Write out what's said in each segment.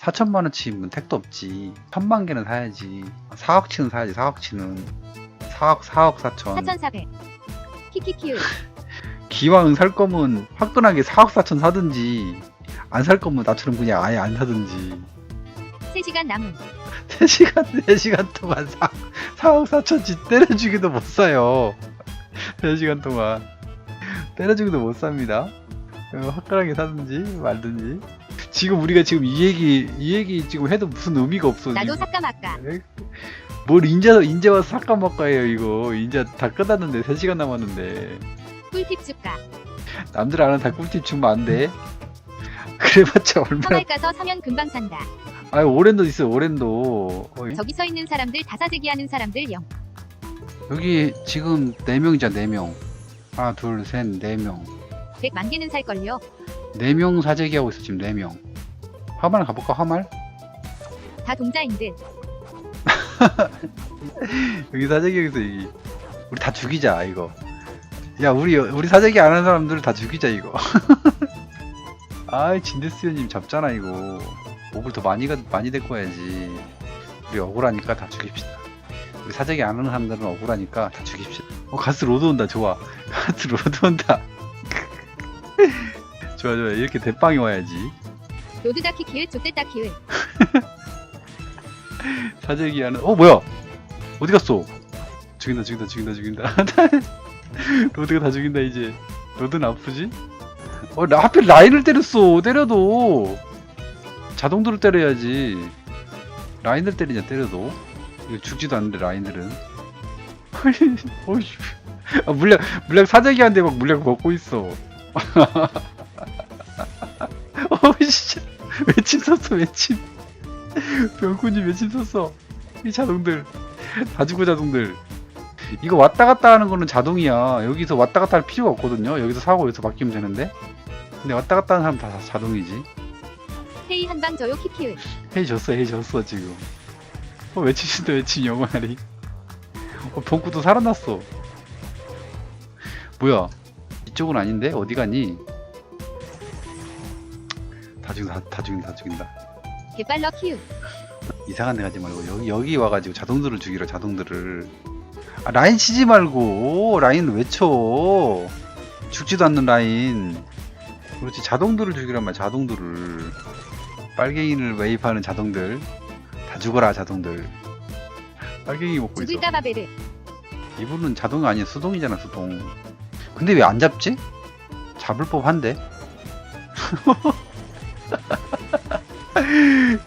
4천만 원치면 택도 없지. 천만 개는 사야지. 4억치는 사야지. 4억치는 4억 4억 4천. 4,400. 키키키우. 기왕 살 거면 화끈하게 4억 4천 사든지 안 살 거면 나처럼 그냥 아예 안 사든지. 3시간 남은. 3시간 4시간 동안 사, 4억 4천치 때려주기도 못 사요. 3시간 동안 때려주기도 못 삽니다. 어, 화끈하게 사든지 말든지. 지금 우리가 지금 이 얘기 이 얘기 지금 해도 무슨 의미가 없어. 나도 지금. 삭감할까. 네? 뭘 인자 인제 와서 삭감할까요 이거 인자 다 끝났는데 3 시간 남았는데. 꿀팁 주까. 남들 아는 다 꿀팁 주면 안 돼. 그래봤자 얼마나. 서말가서 서면 금방 산다. 아 오랜도 있어 오랜도. 어, 저기 서 있는 사람들 다 사재기하는 사람들 영. 여기 지금 4 명이자 4 명. 하나 둘셋네 명. 100만 개는 살걸요. 네 명 사재기하고 있어 지금 네 명. 화말 가볼까 화말? 다 동자인 듯. 여기 사재기 여기서 이 우리 다 죽이자 이거. 야 우리 우리 사재기 안 하는 사람들을 다 죽이자 이거. 아이 진데스요님 잡잖아 이거. 목을 더 많이 가, 많이 데리고 와야지. 우리 억울하니까 다 죽입시다. 우리 사재기 안 하는 사람들은 억울하니까 다 죽입시다. 어 가스 로드 온다 좋아. 가스 로드 온다. 좋아 좋아 이렇게 대빵이 와야지. 노드다키 기을 조대다 기을. 사재기하는 어 뭐야? 어디 갔어? 죽인다 죽인다 죽인다 죽인다. 로드가 다 죽인다 이제. 로드는 아프지? 어 나 하필 라인을 때렸어 때려도. 자동도를 때려야지. 라인을 때리냐 때려도. 이거 죽지도 않는데 라인들은. 어이 아, 물량 물량 사재기하는데 막 물약 먹고 있어. 어이 진짜 외침 썼어 외침. 병군이 외침 썼어. 이 자동들. 다죽고 자동들. 이거 왔다 갔다 하는 거는 자동이야. 여기서 왔다 갔다 할 필요가 없거든요. 여기서 사고 여기서 바뀌면 되는데. 근데 왔다 갔다 하는 사람 다 자동이지. 헤이 한방 저요 키키을 헤이 졌어 헤이 졌어 지금. 어, 외치신다 외침 영원하리. 어, 벙구도 살아났어. 뭐야? 이쪽은 아닌데? 어디 가니? 다 죽인다 다 죽인다 다 죽인다. 개빨러 키우 이상한 데 가지 말고 여기, 여기 와가지고 자동들을 죽이러 자동들을. 아, 라인 치지 말고 라인 외쳐. 죽지도 않는 라인. 그렇지 자동들을 죽이란 말 자동들을. 빨갱이를 매입하는 자동들. 다 죽어라 자동들. 빨갱이 먹고 있어. 바베르. 이분은 자동이 아니야 수동이잖아 수동. 근데 왜 안 잡지? 잡을 법한데?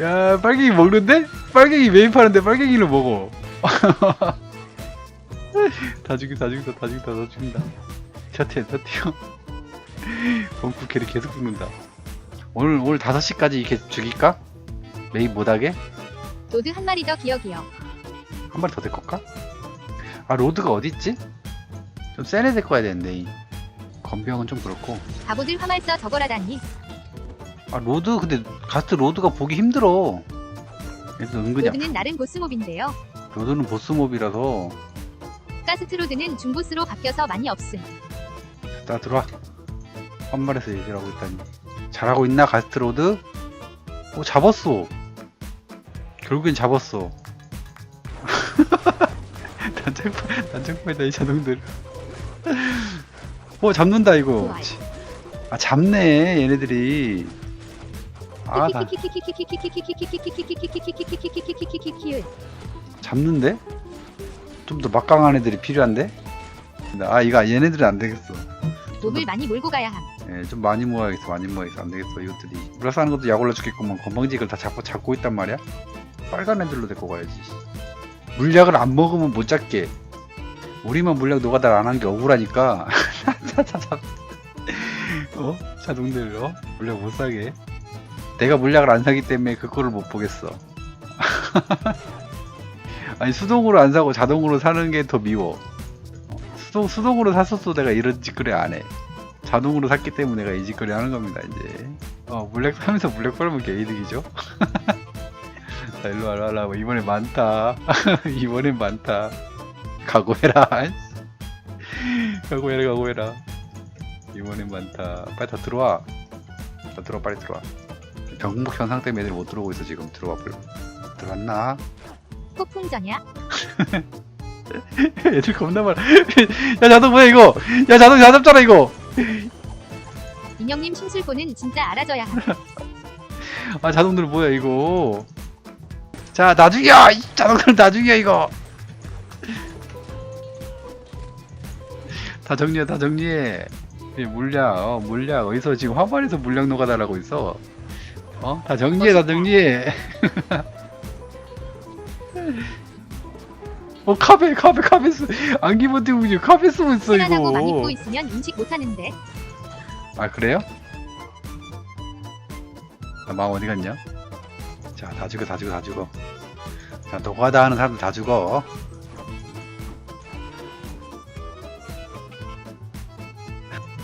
야 빨갱이 먹는데? 빨갱이 메인 파는데 빨갱이를 먹어 다 죽인다 다 죽인다 다 죽인다 다 죽인다 셔틀 셔틀 범쿠 캐리 계속 죽는다 오늘 오늘 5시까지 이렇게 죽일까? 메인 못하게? 로드 한 마리 더 기억이요. 한 마리 더 데리고 올까? 아 로드가 어딨지? 좀 센 애 데꿔야 되는데 이 건병은 좀 그렇고 바보들 화말 써 저거라다니. 아 로드 근데 가스트 로드가 보기 힘들어. 그래서 은근히 로드는 나름 보스몹인데요. 로드는 보스몹이라서. 가스트로드는 중보스로 바뀌어서 많이 없음. 나 들어와. 한말에서 얘기를 하고 있다니. 잘하고 있나 가스트로드? 어 잡았어. 결국엔 잡았어. 단짝파 단짝파이다 이 자동들. 어 잡는다 이거. 아 잡네 얘네들이. 키키키키키키키키키키키키키 잡는데? 좀 더 막강한 애들이 필요한데? 근데 아 이거 얘네들은 안 되겠어. 돈을 많이 몰고 가야 함. 예, 좀 많이 모아야겠어, 많이 모아야겠어. 안 되겠어, 이것들이. 불화사는 것도 약 올라 죽겠구만. 건방지게 다 잡고 잡고 있단 말이야. 빨간 애들로 데리고 가야지. 물약을 안 먹으면 못 잡게. 우리만 물약 노가다 안 한 게 억울하니까. 어? 자동들로 물약 못 사게. 내가 물약을 안 사기 때문에 그거를 못 보겠어. 아니, 수동으로 안 사고 자동으로 사는 게 더 미워. 어, 수동, 수동으로 샀었어. 내가 이런 짓거리 안 해. 자동으로 샀기 때문에 내가 이 짓거리 하는 겁니다 이제. 어 물렉 사면서 물렉 빨면 개이득이죠? 자 일로 와라 와라 뭐 이번엔 많다. 이번엔 많다. 각오해라 각오해라 각오해라. 이번엔 많다. 빨리 다 들어와. 다 들어와 빨리 들어와 병목 현상 때문에 애들 못 들어오고 있어 지금. 들어와 볼 들어왔나? 폭풍전야. 애들 겁나 많아. 야 자동 뭐야 이거? 야 자동 다 잡잖아 이거. 인형님 심술보는 진짜 알아줘야 함. 아 자동들 뭐야 이거? 자 나중이야! 이 자동들 나중이야 이거. 다 정리해 다 정리해. 이 물약 어 물약 어디서 지금 화발에서 물약 녹아달라고 있어 어 다 정리해 다 정리해 어 카베 카베 카베 쓰 안기 버티고 이제 카베 쓰고 있어 편안하고 막 입고 이거 있으면 인식 못하는데. 아 그래요? 아, 마음 어디 갔냐? 자, 다 죽어, 다 죽어, 다 죽어. 자, 노가다 하는 사람들 다 죽어.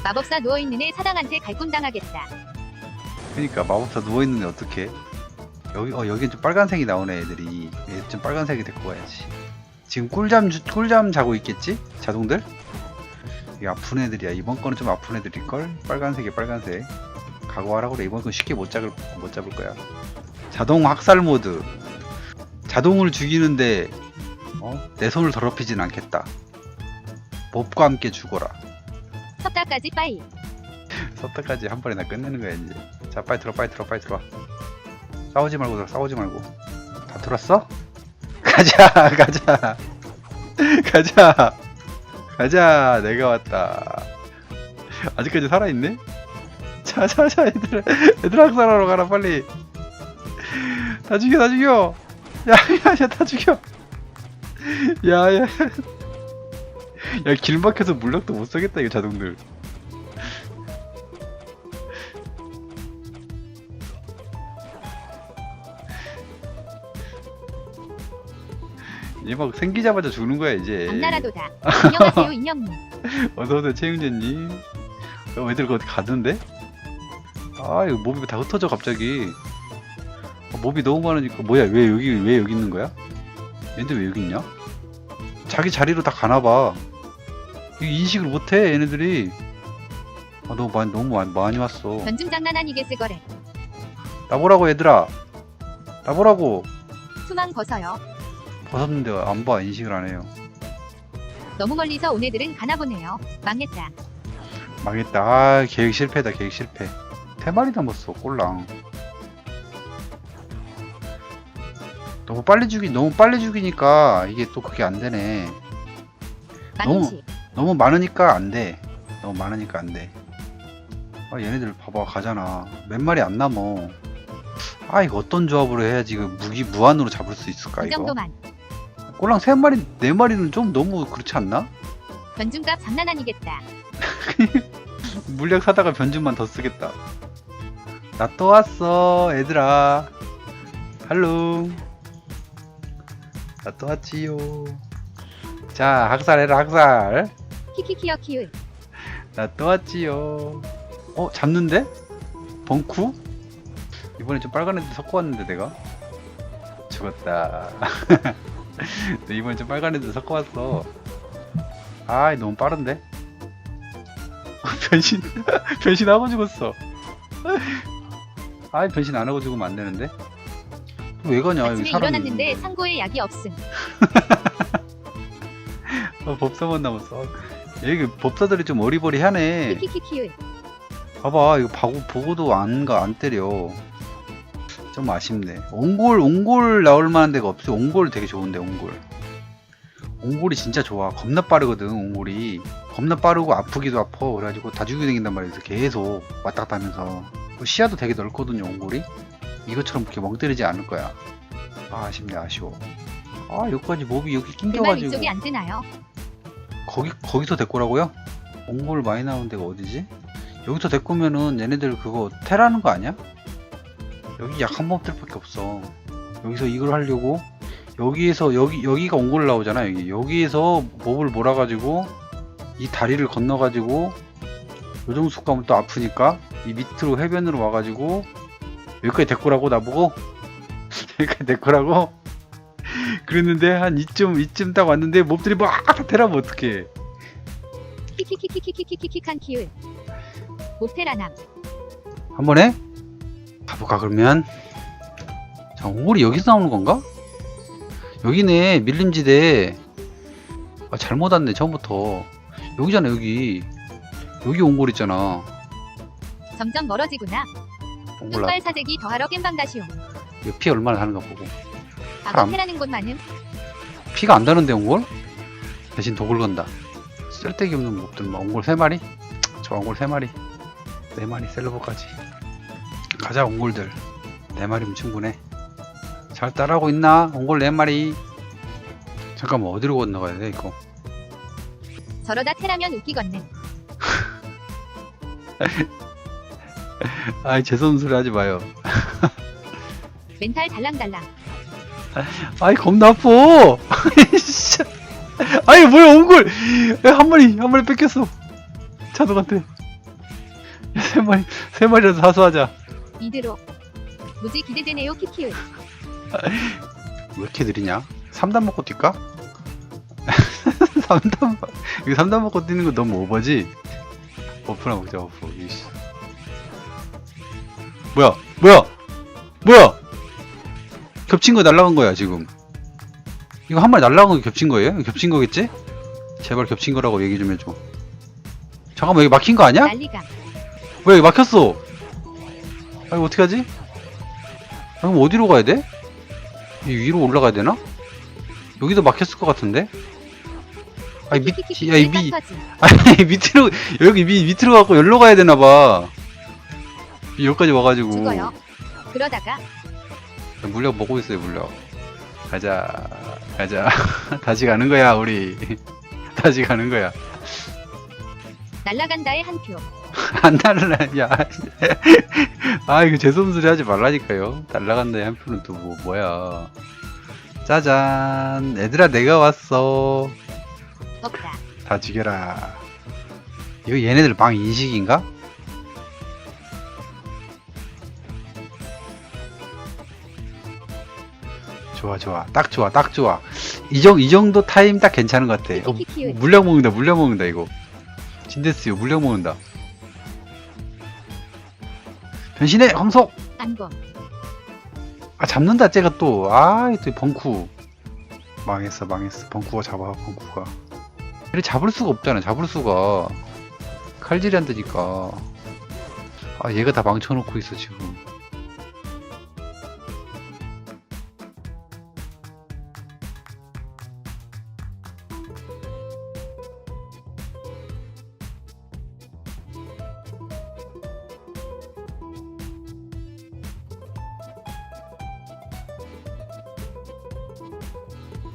마법사 누워있는 애 사당한테 갈굼 당하겠다. 그러니까 마법사 누워 있는데 어떡해? 여기 어 여긴 좀 빨간색이 나오네 애들이. 얘 좀 빨간색이 데리고 가야지. 지금 꿀잠 주- 꿀잠 자고 있겠지? 자동들? 이 아픈 애들이야. 이번 거는 좀 아픈 애들일 걸. 빨간색이 빨간색. 각오하라고 그래. 이번 건 쉽게 못 잡을 못 잡을 거야. 자동 학살 모드. 자동을 죽이는데 어? 내 손을 더럽히진 않겠다. 몹과 함께 죽어라. 섭다까지 빠이. 서터까지 한 번에 나 끝내는 거야 이제 자 빨리 들어 빨리 들어 빨리 들어 싸우지 말고 들어 싸우지 말고. 다 들었어? 가자 가자. 가자. 가자 내가 왔다. 아직까지 살아있네? 자자자 얘들아. 얘들아 학살하러 가라 빨리. 다 죽여 다 죽여. 야야야 다 죽여. 야야. 야 길 막혀서 물약도 못 써겠다 이거 자동들 이제 막 생기자마자 죽는 거야 이제 안나라도다. 안녕하세요 인형님. 어서오세요 최윤재님 어, 애들 어디 가던데? 아 이거 몸이 다 흩어져 갑자기 아, 몸이 너무 많으니까 뭐야 왜 여기 왜 여기 있는 거야? 얘네들 왜 여기 있냐? 자기 자리로 다 가나봐 인식을 못해 얘네들이 아 너무 많이 너무 많이, 많이 왔어 변중 장난 아니겠을 거래. 나보라고 얘들아 나보라고 투망 벗어요. 벗었는데 안 봐 인식을 안 해요 너무 멀리서 온 애들은 가나 보네요. 망했다. 망했다. 아, 계획 실패다, 계획 실패. 세 마리 남았어, 꼴랑. 너무 빨리 죽이, 너무 빨리 죽이니까 이게 또 그게 안 되네. 망인식. 너무 많으니까 안 돼. 너무 많으니까 안 돼. 아, 얘네들 봐봐, 가잖아. 몇 마리 안 남어. 아, 이거 어떤 조합으로 해야지 그 무기 무한으로 잡을 수 있을까, 이 이거? 정도만. 꼴랑 세 마리, 네 마리는 좀 너무 그렇지 않나? 변중값 장난 아니겠다. 물약 사다가 변준만 더 쓰겠다. 나 또 왔어, 얘들아. 할로. 나 또 왔지요. 자, 학살해라, 학살. 키키키어 키읔. 나또 왔지요. 어, 잡는데? 벙쿠? 이번에 좀 빨간 애들 섞어 왔는데, 내가? 죽었다. 네, 이번에 좀 빨간 애들 섞어 왔어. 아이, 너무 빠른데? 변신, 변신하고 죽었어. 아이, 변신 안 하고 죽으면 안 되는데? 왜 가냐, 여기 아침에 사람이. 일어났는데. 상고에 약이 없음. 어, 법사만 남았어. 여기 법사들이 좀 어리버리하네. 키키키키을. 봐봐 이거 보고, 보고도 안 가 안 때려 좀 아쉽네. 옹골 옹골 나올 만한 데가 없어. 옹골 되게 좋은데 옹골. 옹골이 진짜 좋아. 겁나 빠르거든 옹골이. 겁나 빠르고 아프기도 아파. 그래가지고 다 죽이고 다닌단 말이야. 계속 왔다 갔다 하면서. 그 시야도 되게 넓거든요 옹골이. 이것처럼 그렇게 멍 때리지 않을 거야. 아 아쉽네 아쉬워. 아 여기까지 몹이 여기 낑겨가지고. 위쪽이 안 뜨나요? 거기 거기서 데꼬라고요? 몽골 많이 나오는 데가 어디지? 여기서 데꼬면은 얘네들 그거 테라는 거 아니야? 여기 약한 법들밖에 없어. 여기서 이걸 하려고 여기에서 여기 여기가 옹골 나오잖아 여기 여기에서 몹을 몰아가지고 이 다리를 건너가지고 요정숙 가면 또 아프니까 이 밑으로 해변으로 와가지고 여기까지 데꼬라고 나보고 여기까지 데꼬라고 그랬는데 한 이쯤 이쯤 딱 왔는데 몹들이 막다 테라면 어떡해 키키키키키키키키키칸 키을. 모테라남. 한 번에? 가볼까 그러면 자 옹골이 여기서 나오는 건가? 여기네 밀림지대 아 잘못 왔네 처음부터 여기잖아 여기 여기 옹골 있잖아 점점 멀어지구나. 나 흑발 사재기 더하러 겜방 가시오. 이거 피 얼마나 하는가 보고 악어 참. 패라는 곳 많음. 피가 안 다는데 옹골? 대신 독을 건다 쓸데기 없는 몹들 막 옹골 3마리? 저 옹골 3마리 4마리 셀러버까지 가자 옹골들. 4마리면 충분해. 잘 따라오고 있나? 옹골 4마리 잠깐만 어디로 건너가야 돼 이거? 저러다 테라면 웃기겠네. 아이 소리 하지 마요. 멘탈 달랑달랑. 아이 겁나 아파. 씨. 아이 뭐야 옹골. 야, 한 마리 한 마리 뺏겼어. 자동한테. 야, 세 마리 세 마리라도 사수하자 이대로. 무지 기대되네요 키키우. 왜 이렇게 느리냐? 3단 먹고 뛸까? 3단 먹- 이거 3단 먹고 뛰는 거 너무 오버지? 어프나 먹자 어프 이씨 뭐야 뭐야 뭐야 겹친 거 날라간 거야 지금 이거 한 마리 날라간 거 겹친 거예요? 겹친 거겠지? 제발 겹친 거라고 얘기 좀 해줘 잠깐만 여기 막힌 거 아니야? 난리가. 왜 여기 막혔어? 아 이거 어떡하지? 아, 그럼 어디로 가야 돼? 이 위로 올라가야 되나? 여기도 막혔을 것 같은데? 아니 밑, 키키키키 야, 이 밑. 아니 밑으로, 여기 밑, 밑으로 가고 여기로 가야 되나 봐. 여기까지 와가지고. 죽어요. 그러다가 물약 먹고 있어요, 물약. 가자, 가자. 다시 가는 거야, 우리. 다시 가는 거야. 날라간다의 한 표. 안 날라, 야. 아, 이거 재수없는 소리 하지 말라니까요. 날라간다, 한 표는 또 뭐, 뭐야. 짜잔. 얘들아, 내가 왔어. 다 죽여라. 이거 얘네들 방 인식인가? 좋아, 좋아. 딱 좋아, 딱 좋아. 이, 정, 이 정도 타임 딱 괜찮은 것 같아. 어. 물량 먹는다, 물량 먹는다, 이거. 진데스요, 물량 먹는다. 변신해, 황석! 안검. 아, 잡는다, 쟤가 또. 아, 또 벙쿠. 망했어, 망했어. 벙쿠가 잡아, 벙쿠가. 얘를 잡을 수가 없잖아, 잡을 수가. 칼질이 안 되니까. 아, 얘가 다 망쳐놓고 있어, 지금.